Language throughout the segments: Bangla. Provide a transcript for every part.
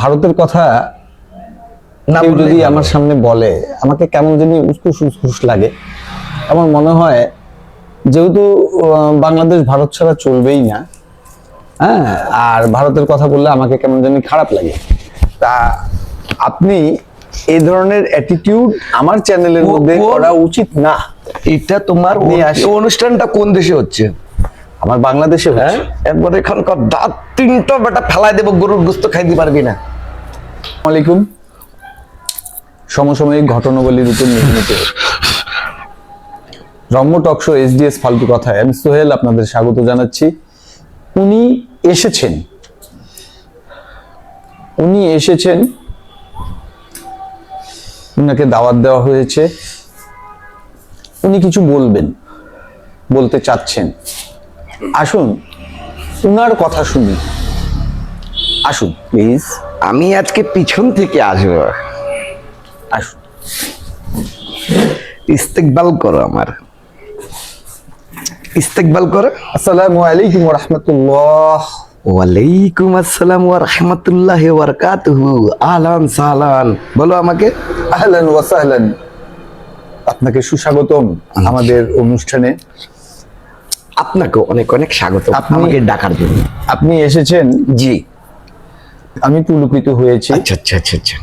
ভারতের কথা না কেউ যদি আমার সামনে বলে আমাকে কেমন জানি উসকুস উসকুস লাগে। আমার মনে হয় যেহেতু বাংলাদেশ ভারত ছাড়া চলবেই না হ্যাঁ আর ভারতের কথা বললে আমাকে কেমন জানি খারাপ লাগে। তা আপনি এই ধরনের অ্যাটিটিউড আমার চ্যানেলের মধ্যে করা উচিত না। এটা তোমার অনুষ্ঠানটা কোন দেশে হচ্ছে? আমার বাংলাদেশে হ্যাঁ? একবার এখানকার দাঁত তিনটা বেটা ফেলাই দেবো গরুর গোস্ত খাইতে পারবি না। আলাইকুম। সমসাময়িক ঘটনাবলীর উপর নির্মিত রম্য টকশো এসডিএস ফালতু কথায় আমি সোহেল আপনাদের স্বাগত জানাচ্ছি। উনি এসেছেন। উনি এসেছেন। উনাকে দাওয়াত দেওয়া হয়েছে। উনি কিছু বলবেন বলতে চাচ্ছেন। আসুন উনার কথা শুনি। আসুন প্লিজ আমি আজকে পিছন থেকে আসব। আসুন। ইস্তেকবাল করো আমার। ইস্তেকবাল করো। আসসালামু আলাইকুম রহমতুল্লাহ ওয়ালাইকুম আসসালাম ওয়া রাহমাতুল্লাহ ওয়া বারাকাতুহু আহলান সাহলান। বলো আমাকে। আহলান ওয়া সাহলান। আপনাকে সুস্বাগতম আমাদের অনুষ্ঠানে। আপনাকে অনেক অনেক স্বাগত আপনি- আমাকে ডাকার জন্য। আপনি এসেছেন? জি। আমি পুলকিত হয়েছি। আচ্ছা আচ্ছা আচ্ছা আচ্ছা।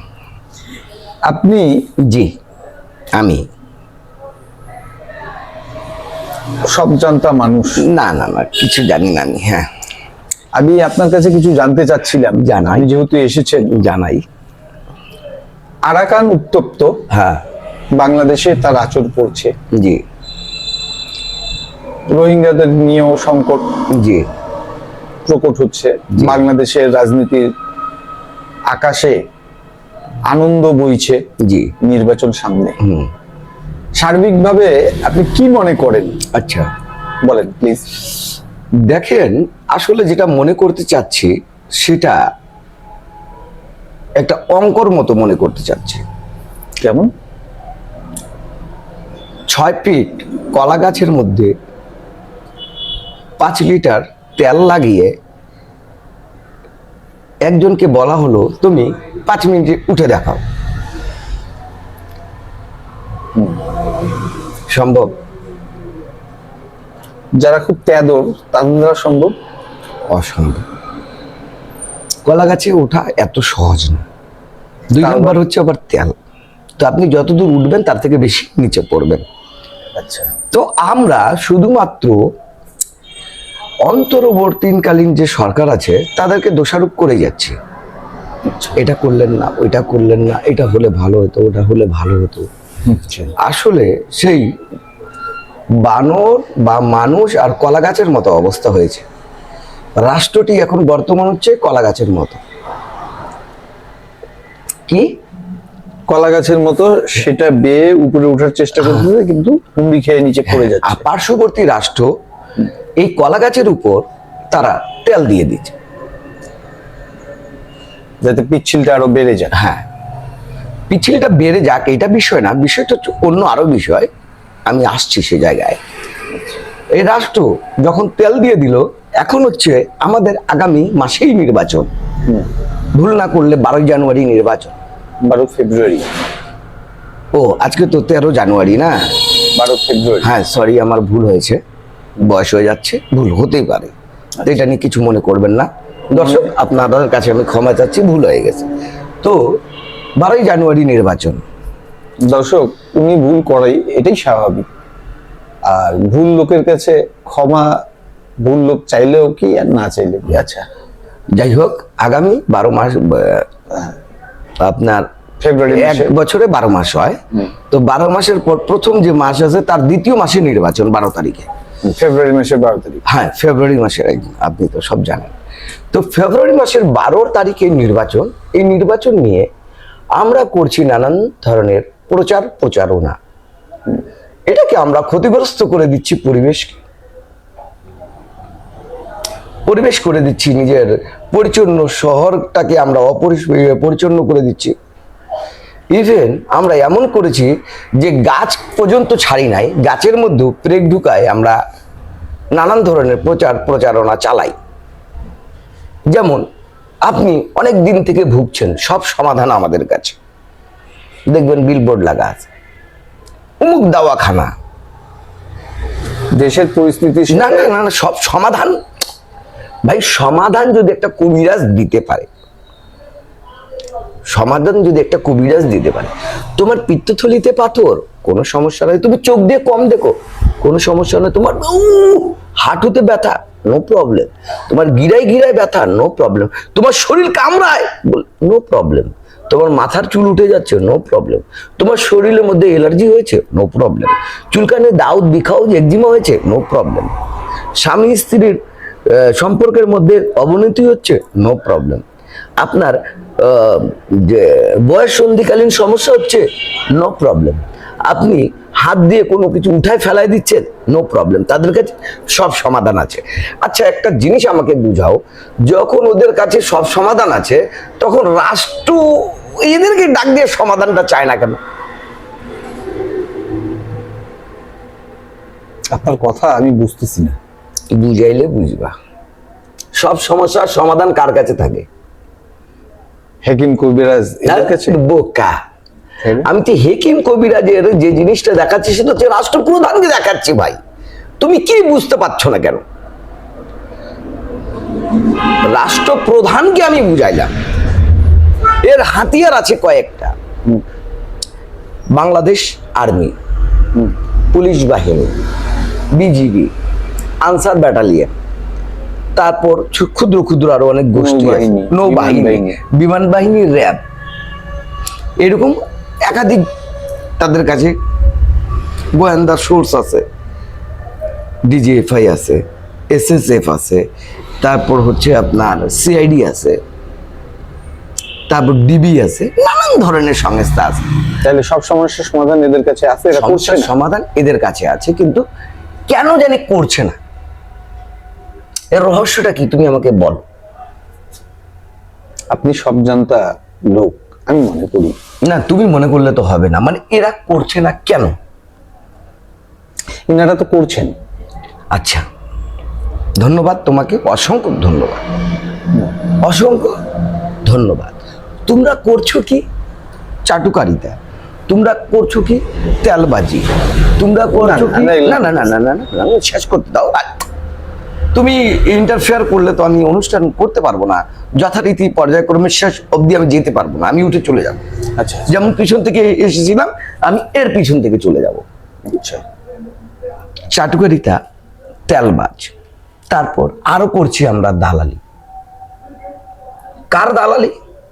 আপনি জি আমি। সব জানতা মানুষ। না না না কিছু জানি না আমি হ্যাঁ। আমি আপনার কাছে কিছু জানতে চাচ্ছিলাম। জানাই। যেহেতু এসেছেন। জানাই। আরাকান উত্তপ্ত হ্যাঁ। বাংলাদেশে তার আচর পড়ছে। জি। রোহিঙ্গাদের নিয়েও সংকট জি। প্রকট হচ্ছে। বাংলাদেশের রাজনীতির আকাশে আনন্দ বইছে জি। নির্বাচন সামনে। হুম। সার্বিকভাবে আপনি কি মনে করেন? আচ্ছা। বলেন প্লিজ দেখেন আসলে যেটা মনে করতে চাচ্ছি সেটা একটা অঙ্কর মতো মনে করতে চাচ্ছি। কেমন? ছয় ফিট কলা গাছের মধ্যে পাঁচ লিটার তেল লাগিয়ে একজনকে বলা হলো তুমি পাঁচ মিনিটে উঠে দেখাও। সম্ভব? যারা খুব তেদর তাদের দ্বারা সম্ভব? অসম্ভব। কলা গাছে ওঠা এত সহজ না। দুই নম্বর হচ্ছে আবার তেল। তো আপনি যতদূর উঠবেন তার থেকে বেশি নিচে পড়বেন। আচ্ছা। তো আমরা শুধুমাত্র অন্তর্বর্তীকালীন যে সরকার আছে তাদেরকে দোষারোপ করে যাচ্ছি। এটা করলেন না ওইটা করলেন না এটা হলে ভালো হতো ওটা হলে ভালো হতো। আসলে সেই বানর বা মানুষ আর কলা গাছের মতো অবস্থা হয়েছে। রাষ্ট্রটি এখন বর্তমান হচ্ছে কলা গাছের মতো। কি? কলা গাছের মতো সেটা বেয়ে উপরে ওঠার চেষ্টা করতেছে কিন্তু হুমড়ি খেয়ে নিচে পড়ে আর যাচ্ছে। পার্শ্ববর্তী রাষ্ট্র এই কলা গাছের উপর তারা তেল দিয়ে দিচ্ছে যাতে পিচ্ছিলটা আরও বেড়ে যায়। হ্যাঁ। পিছিলটা বেড়ে যাক এটা বিষয় না বিষয়টা হচ্ছে অন্য আরও বিষয়। আমি আসছি সে জায়গায়। এই রাষ্ট্র যখন তেল দিয়ে দিল এখন হচ্ছে আমাদের আগামী মাসেই নির্বাচন। ভুল না করলে বারোই জানুয়ারি নির্বাচন। বারো ফেব্রুয়ারি। ও আজকে তো তেরো জানুয়ারি না? বারো ফেব্রুয়ারি। হ্যাঁ সরি আমার ভুল হয়েছে। বয়স হয়ে যাচ্ছে ভুল হতেই পারে। এটা নিয়ে কিছু মনে করবেন না। দর্শক আপনাদের কাছে আমি ক্ষমা চাচ্ছি ভুল হয়ে গেছে। তো বারোই জানুয়ারি নির্বাচন। দর্শক উনি ভুল করাই এটাই স্বাভাবিক। আর ভুল লোকের কাছে ক্ষমা ভুল লোক চাইলেও কি আর না চাইলেও কি? আচ্ছা যাই হোক আগামী বারো মাস আপনার ফেব্রুয়ারি এক বছরে বারো মাস হয়। তো বারো মাসের পর প্রথম যে মাস আছে তার দ্বিতীয় মাসে নির্বাচন বারো তারিখে। ফেব্রুয়ারি মাসের বারো তারিখ। হ্যাঁ ফেব্রুয়ারি মাসের একদিন, আপনি তো সব জানেন। তো ফেব্রুয়ারি মাসের বারো তারিখে নির্বাচন, এই নির্বাচন নিয়ে আমরা করছি নানান ধরনের প্রচার প্রচারণা। এটাকে আমরা ক্ষতিগ্রস্ত করে দিচ্ছি পরিবেশকে। পরিবেশ করে দিচ্ছি নিজের পরিচ্ছন্ন শহরটাকে আমরা অপরিস পরিচ্ছন্ন করে দিচ্ছি। ইভেন আমরা এমন করেছি যে গাছ পর্যন্ত ছাড়ি নাই গাছের মধ্যে প্রেগ ঢুকায় আমরা নানান ধরনের প্রচার প্রচারণা চালাই। যেমন আপনি অনেক দিন থেকে ভুগছেন সব সমাধান আমাদের কাছে। দেখবেন বিলবোর্ড লাগা আছে। অমুক দাওয়াখানা। দেশের পরিস্থিতি না না না না, সব সমাধান। ভাই সমাধান যদি একটা কবিরাজ দিতে পারে সমাধান যদি একটা কবিরাজ দিতে পারে, তোমার পিত্তথলিতে পাথর, কোনো সমস্যা নয় তুমি চোখ দিয়ে কম দেখো, কোনো সমস্যা নয় তোমার হাঁটুতে ব্যথা নো প্রবলেম তোমার গিরায় গিরায় ব্যথা নো প্রবলেম তোমার শরীর কামড়ায় নো প্রবলেম তোমার মাথার চুল উঠে যাচ্ছে নো প্রবলেম তোমার শরীরের মধ্যে এলার্জি হয়েছে নো প্রবলেম চুলকানে, দাউদ বিখাউজ একজিমা হয়েছে নো প্রবলেম স্বামী স্ত্রীর সম্পর্কের মধ্যে অবনতি হচ্ছে নো প্রবলেম আপনার বয়স সন্ধিকালীন সমস্যা হচ্ছে নো প্রবলেম আপনি হাত দিয়ে কোনো কিছু উঠায় ফেলায় দিচ্ছেন নো প্রবলেম তাদের কাছে সব সমাধান আছে। আচ্ছা একটা জিনিস আমাকে বুঝাও যখন ওদের কাছে সব সমাধান আছে তখন রাষ্ট্র এদেরকে ডাক দিয়ে সমাধানটা চায় না কেন? আপনার কথা আমি বুঝতেছি না। বুঝাইলে বুঝবা। সব সমস্যার সমাধান কার কাছে থাকে? হেকিম কবিরাজ বোকা। আমি তো হেকিম কবিরাজের যে জিনিসটা দেখাচ্ছি সেটা হচ্ছে রাষ্ট্রপ্রধানকে দেখাচ্ছি ভাই। তুমি কি বুঝতে পারছ না কেন? রাষ্ট্রপ্রধানকে আমি বুঝাইলাম। এর হাতিয়ার আছে কয়েকটা। বাংলাদেশ আর্মি পুলিশ বাহিনী বিজিবি আনসার ব্যাটালিয়ন। তারপর ক্ষুদ্র ক্ষুদ্র আরও অনেক গোষ্ঠী। নৌবাহিনী, নৌবাহিনী বিমান বাহিনী। বিমান বাহিনী র্যাব। এরকম একাধিক তাদের কাছে গোয়েন্দা সোর্স আছে। ডিজিএফআই আছে এসএসএফ আছে তারপর হচ্ছে আপনার সিআইডি আছে তারপর ডিবি আছে নানান ধরনের সংস্থা আছে। তাহলে সব সমস্যার সমাধান এদের কাছে আছে? সমস্যার সমাধান এদের কাছে আছে কিন্তু কেন জানি করছে না। এর রহস্যটা কি? তুমি আমাকে বল। আপনি সব জানতা লোক আমি মনে করি। না তুমি মনে করলে তো হবে না। মানে এরা করছে না কেন? ইনারা তো করছেন। আচ্ছা। ধন্যবাদ তোমাকে অসংখ্য ধন্যবাদ। অসংখ্য ধন্যবাদ। তোমরা করছ কি? চাটুকারিতা। তোমরা করছ কি? তেলবাজি। তোমরা করছ কি? না, না না, না না না শেষ করতে দাও। তুমি ইন্টারফেয়ার করলে তো আমি অনুষ্ঠান করতে পারব না। যথারীতি পর্যায়ক্রমে শেষ অবধি আমি যেতে পারব না আমি উঠে চলে যাব। আচ্ছা যেমন পিছন থেকে এসেছিলাম আমি এর পিছন থেকে চলে যাব। আচ্ছা। চাটুকারিতা তেলবাজ তারপর আরও করছি আমরা দালালি। কার দালালি?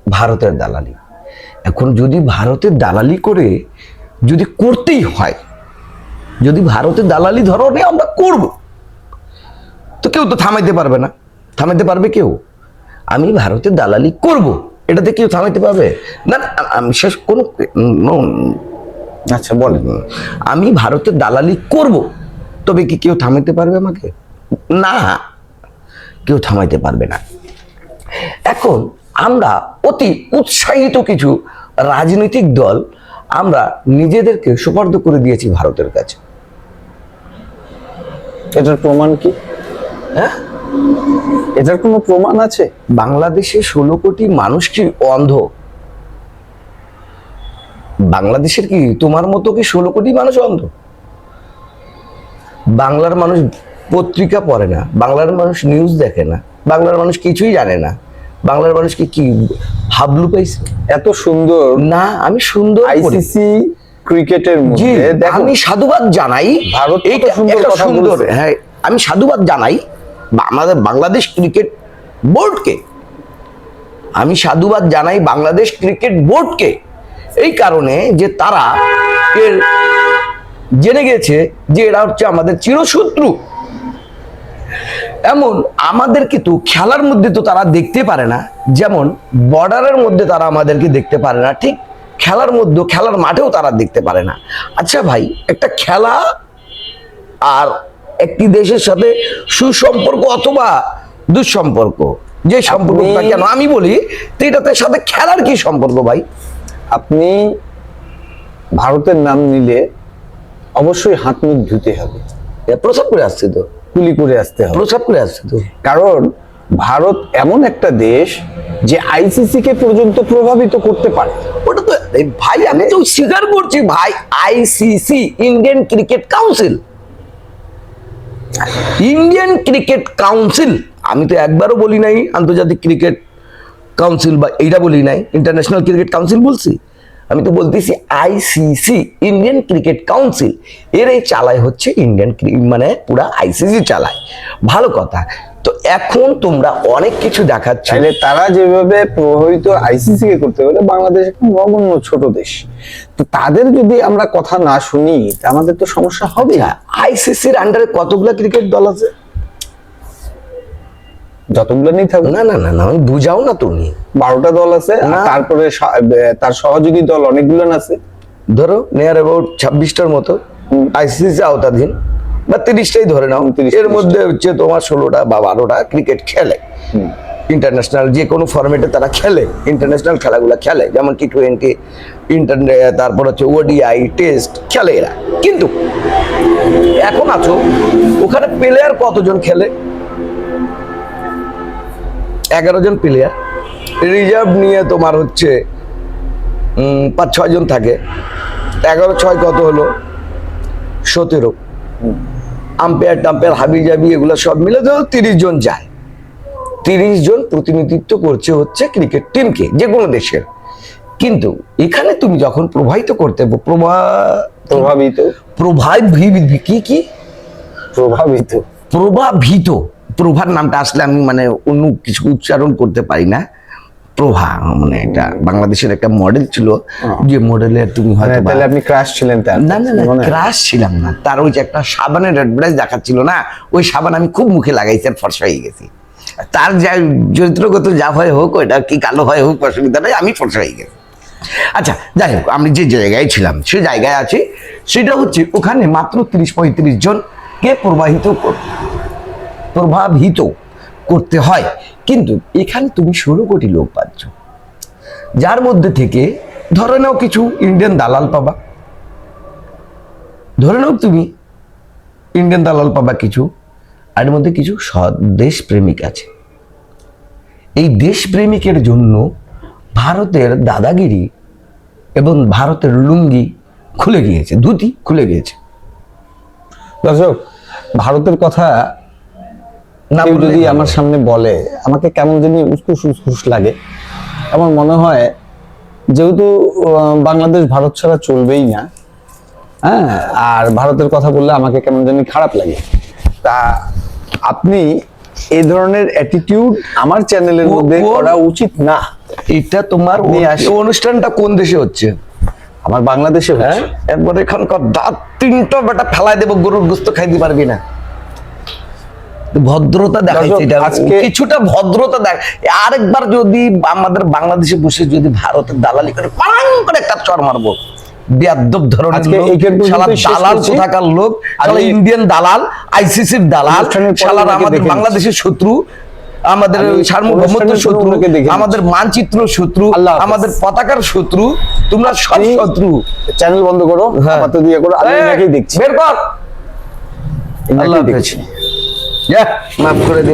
ভারতের দালালি। এখন যদি ভারতের দালালি করে যদি করতেই হয় যদি ভারতের দালালি ধরনে আমরা করব। তো কেউ তো থামাইতে পারবে না। থামাইতে পারবে কেউ? আমি ভারতের দালালি করব। এটাতে কেউ থামাইতে পারবে? না আমি শেষ কোনো আচ্ছা বলেন আমি ভারতের দালালি করব। তবে কি কেউ থামাইতে পারবে আমাকে? না, কেউ থামাইতে পারবে না। এখন আমরা অতি উৎসাহিত কিছু রাজনৈতিক দল আমরা নিজেদেরকে সুপার্দ করে দিয়েছি ভারতের কাছে। এটার প্রমাণ কি? হ্যাঁ? এটার কোনো প্রমাণ আছে? বাংলাদেশে ষোলো কোটি মানুষ কি অন্ধ? বাংলাদেশের কি তোমার মতো কি ষোলো কোটি মানুষ অন্ধ? বাংলার মানুষ পত্রিকা পড়ে না বাংলার মানুষ নিউজ দেখে না বাংলার মানুষ কিছুই জানে না বাংলার মানুষ কি কি হাবলু পাইছে? এত সুন্দর না আমি সুন্দর আইসিসি ক্রিকেটের আমি সাধুবাদ জানাই। ভারত সুন্দর। হ্যাঁ আমি সাধুবাদ জানাই। আমাদের বাংলাদেশ ক্রিকেট বোর্ডকে আমি সাধুবাদ জানাই বাংলাদেশ ক্রিকেট বোর্ডকে এই কারণে যে তারা এর জেনে গেছে যে এরা হচ্ছে আমাদের চিরশত্রু। এমন আমাদের কিন্তু খেলার মধ্যে তো তারা দেখতে পারে না, যেমন বর্ডারের মধ্যে তারা আমাদেরকে দেখতে পারে না, ঠিক? খেলার মধ্যে, খেলার মাঠেও তারা দেখতে পারে না। আচ্ছা ভাই, একটা খেলা আর একটি দেশের সাথে সুসম্পর্ক অথবা দুঃসম্পর্ক। যে সম্পর্কটা কেন? আমি বলি তো এটাতে সাথে খেলার কি সম্পর্ক ভাই? আপনি ভারতের নাম নিলে অবশ্যই হাত মুখ ধুতে হবে। প্রসাব করে আসছে তো? কুলি করে আসতে হবে। প্রসাব করে আসছে তো? কারণ ভারত এমন একটা দেশ যে আইসিসি কে পর্যন্ত প্রভাবিত করতে পারে। ওটা তো ভাই আমি তো স্বীকার করছি ভাই ICC Indian cricket council. Indian cricket council আমি তো একবারও বলি নাই আন্তর্জাতিক ক্রিকেট কাউন্সিল বা এইটা বলি নাই ইন্টারন্যাশনাল ক্রিকেট কাউন্সিল বলছি। আমি তো বলতেছি আইসিসি ইন্ডিয়ান ক্রিকেট কাউন্সিল এর এই চালায় হচ্ছে ইন্ডিয়ান মানে পুরা আইসিসি চালায়। ভালো কথা। তো এখন তোমরা অনেক কিছু দেখাচ্ছ। চাইলে তারা যেভাবে প্রভাবিত আইসিসি কে করতে পারে বাংলাদেশ একটা নগণ্য ছোট দেশ। তো তাদের যদি আমরা কথা না শুনি আমাদের তো সমস্যা হবে আইসিসির আন্ডারে কতগুলা ক্রিকেট দল আছে? যতগুলো নেই থাকুক। না না না না বুঝাও না তুমি। বারোটা দল আছে তারপরে তার সহযোগী দল অনেকগুলো আছে। ধরো নিয়ার অ্যাবাউট ছাব্বিশটার মতো। আইসিসি আওতাধীন। বা তিরিশটাই ধরে নাও। 29 এর মধ্যে হচ্ছে তোমার ষোলোটা বা বারোটা ক্রিকেট খেলে। ইন্টারন্যাশনাল যে কোনো ফরম্যাটে তারা খেলে। ইন্টারন্যাশনাল খেলাগুলো খেলে। যেমন টি টোয়েন্টি ইন্টারনে তারপর হচ্ছে ওডিআই টেস্ট খেলে এরা। কিন্তু এখন আছো ওখানে প্লেয়ার কতজন খেলে? এগারো জন প্লেয়ার রিজার্ভ নিয়ে তোমার হচ্ছে পাঁচ ছয় জন থাকে। এগারো ছয় কত হলো? সতেরো। আম্পায়ার টাম্পায়ার হাবি জাবি এগুলো সব মিলে তো তিরিশ জন যায়। তিরিশ জন প্রতিনিধিত্ব করছে হচ্ছে ক্রিকেট টিমকে যে কোনো দেশের। কিন্তু এখানে তুমি যখন প্রবাহিত করতে প্রভা প্রভাবিত? প্রভাবি কি কি? প্রভাবিত? প্রভাবিত। প্রভার নামটা আসলে আমি মানে অন্য কিছু উচ্চারণ করতে পারি না। প্রভা মানে এটা বাংলাদেশের একটা মডেল ছিল যে মডেলের তুমি মানে হয়তো তাহলে আপনি ক্রাশ ছিলেন তার না না না ক্রাশ ছিলাম না। তার ওই যে একটা সাবানের অ্যাডভার্টাইজ দেখাচ্ছিল না ওই সাবান আমি খুব মুখে লাগাইছি আর ফর্সা হয়ে গেছি। তার যা চরিত্রগত যা হয় হোক ওটা কি কালো হয় হোক অসুবিধা নেই আমি ফর্সা হয়ে গেছি। আচ্ছা যাই হোক আমি যে জায়গায় ছিলাম সে জায়গায় আছি সেটা হচ্ছে ওখানে মাত্র তিরিশ পঁয়ত্রিশ জনকে প্রবাহিত প্রভাবিত করতে হয়। কিন্তু এখানে তুমি ষোলো কোটি লোক পাচ্ছ। যার মধ্যে থেকে ধরে নাও কিছু ইন্ডিয়ান দালাল পাবা। ধরে নাও তুমি ইন্ডিয়ান দালাল পাবা কিছু, আর এর মধ্যে কিছু দেশ প্রেমিক আছে। এই দেশপ্রেমিকের জন্য ভারতের দাদাগিরি এবং ভারতের লুঙ্গি খুলে গিয়েছে, ধুতি খুলে গিয়েছে। দর্শক, ভারতের কথা না যদি আমার সামনে বলে আমাকে কেমন জানি উসকুস উসকুস লাগে। আমার মনে হয় যেহেতু বাংলাদেশ ভারত ছাড়া চলবেই না হ্যাঁ আর ভারতের কথা বললে আমাকে কেমন জানি খারাপ লাগে। তা আপনি এই ধরনের অ্যাটিটিউড আমার চ্যানেলের মধ্যে করা উচিত না। এটা তোমার অনুষ্ঠানটা কোন দেশে হচ্ছে? আমার বাংলাদেশে হ্যাঁ? একবার এখানকার দাঁত তিনটা বেটা ফেলাই দেবো গরুর গোস্ত খাইতে পারবি না ভদ্রতা দেখাইছে এটা কিছুটা ভদ্রতা দেখ আরেকবার যদি আমাদের বাংলাদেশে বসে যদি ভারতের দালালি করে পারাং করে একটা চর মারবো। বেয়াদব ধরনের লোক শালা দালাল কোথাকার লোক শালা ইন্ডিয়ান দালাল আইসিসির দালাল শালা আমাদের বাংলাদেশের শত্রু আমাদের সার্বভৌমত্ব শত্রু ওনাকে দেখে নিচ্ছি। আমাদের মানচিত্র শত্রু আমাদের পতাকার শত্রু তোমরা সব শত্রু। চ্যানেল বন্ধ করো হ্যাঁ। আপাতত দিয়ে করো আমি এই, দেখছি। বের কর। আল্লাহ হাফেজ। যা, মাফ করে দিলাম।